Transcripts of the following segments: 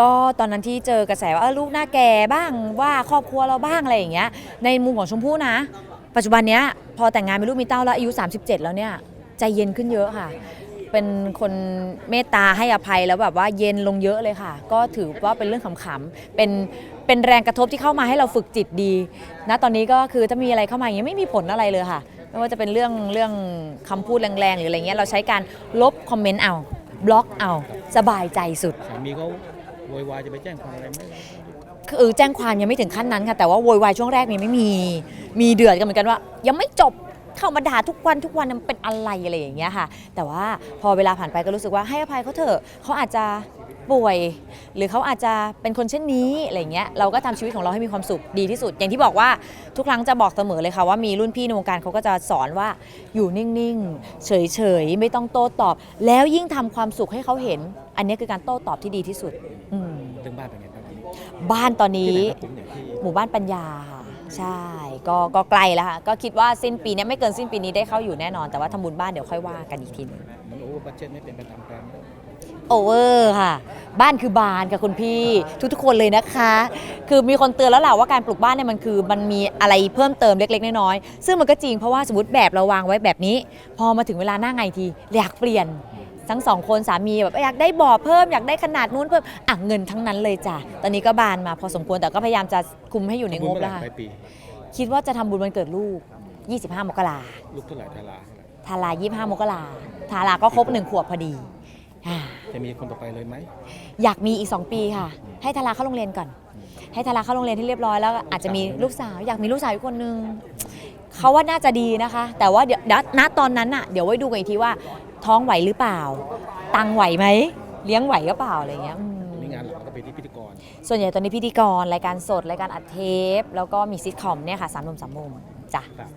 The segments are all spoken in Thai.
ก็ตอนนั้นที่เจอกระแสว่าเออลูกหน้าแก่บ้างว่าครอบครัวเราบ้างอะไรอย่างเงี้ยในมุมของชมพู่นะ ปัจจุบันเนี้ยพอแต่งงานมีลูกมีเต้าแล้วอายุ 37 แล้วเนี่ยใจเย็นขึ้นเยอะค่ะ เป็นคนเมตตาให้อภัยแล้วแบบว่าเย็นลงเยอะเลยค่ะ ก็ถือว่าเป็นเรื่องขำๆเป็นเป็นแรงกระทบที่เข้ามาให้เราฝึกจิตดีนะตอนนี้ก็คือถ้ามีอะไรเข้ามาอย่างเงี้ยไม่มีผลอะไรเลยค่ะ ไม่ว่าจะเป็นเรื่องเรื่องคำพูดแรงๆหรืออะไรเงี้ยเราใช้การลบคอมเมนต์เอาบล็อกเอาสบายใจสุด สามีเขา โวยวายจะไปแจ้งความอะไรไหมคือแจ้งความยังไม่ถึงขั้นนั้นค่ะ แต่ว่าโวยวายช่วงแรกมีไม่มี มีเดือดกันเหมือนกันว่า ยังไม่จบ เข้ามาด่าทุกวันทุกวันมันเป็นอะไรอะไรอย่างเงี้ยค่ะ แต่ว่าพอเวลาผ่านไปก็รู้สึกว่าให้อภัยเขาเถอะเขาอาจจะป่วย หรือเขาอาจจะเป็นคนเช่นนี้อะไรอย่างเงี้ยเราก็ทำชีวิตของเราให้มีความสุขดีที่สุด อย่างที่บอกว่าทุกครั้งจะบอกเสมอเลยค่ะว่ามีรุ่นพี่ในวงการเขาก็จะสอนว่าอยู่นิ่งๆ เฉยๆ ไม่ต้องโต้ตอบ แล้วยิ่งทำความสุขให้เขาเห็น อันนี้คือการโต้ตอบที่ดีที่สุดอืมเรื่องบ้านเป็นไงบ้างครับบ้านตอนนี้ที่ไหนครับผมเนี่ยที่หมู่บ้านปัญญาค่ะ ใช่ ก็ก็ไกลแล้วค่ะ ก็คิดว่าสิ้นปีเนี้ยไม่เกินสิ้นปีนี้ได้เข้าอยู่แน่นอน แต่ว่าทำบุญบ้านเดี๋ยวค่อยว่ากันอีกทีหนึง มันโอเวอร์บัตเจ็ตไม่เป็นไปตามแผนโอเวอร์ค่ะ บ้านคือบานค่ะคุณพี่ทุกๆคนเลยนะคะ คือมีคนเตือนแล้วแหละว่าการปลูกบ้านเนี่ยมันคือ มันมีอะไรเพิ่มเติมเล็กๆน้อยๆซึ่งมันก็จริงเพราะว่าสมมติแบบเราวางไว้แบบนี้ พอมาถึงเวลาหน้าไงทีอยากเปลี่ยน ทั้งสองคนสามีแบบอยากได้บ่อเพิ่มอยากได้ขนาดนู้นเพิ่มอะเงินทั้งนั้นเลยจ้ะตอนนี้ก็บานมาพอสมควรแต่ก็พยายามจะคุมให้อยู่ในงบแล้วค่ะปลายปี คิดว่าจะทำบุญวันเกิดลูก 25 มกราลูกเท่าไหร่ทาราทารา 25 มกราทาราก็ครบหนึ่งขวบพอดีอ่า จะมีคนต่อไปเลยไหม อยากมีอีก 2 ปีค่ะ ให้ทาราเข้าโรงเรียนก่อน ให้ทาราเข้าโรงเรียนที่เรียบร้อยแล้วอาจจะมีลูกสาว อยากมีลูกสาวอีกคนนึงเขาว่าน่าจะดีนะคะ แต่ว่าเดี๋ยวณตอนนั้นน่ะเดี๋ยวไว้ดูกันอีกทีว่า ท้องไหวหรือเปล่า ตังไหวไหม เลี้ยงไหวก็เปล่าอะไรอย่างเงี้ยอืมนี่งานหลักก็เป็นที่พิธีกร ส่วนใหญ่ตอนนี้พิธีกรรายการสดรายการอัดเทป แล้วก็มีซิทคอมเนี่ยค่ะสามมุมสามมุมจ้ะครับ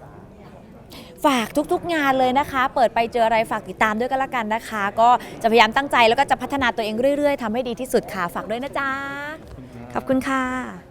ฝากทุกๆงานเลยนะคะ เปิดไปเจออะไรฝากติดตามด้วยกันละกันนะคะ ก็จะพยายามตั้งใจแล้วก็จะพัฒนาตัวเองเรื่อย ๆทำให้ดีที่สุดค่ะฝากด้วยนะจ๊ะขอบคุณค่ะถ้า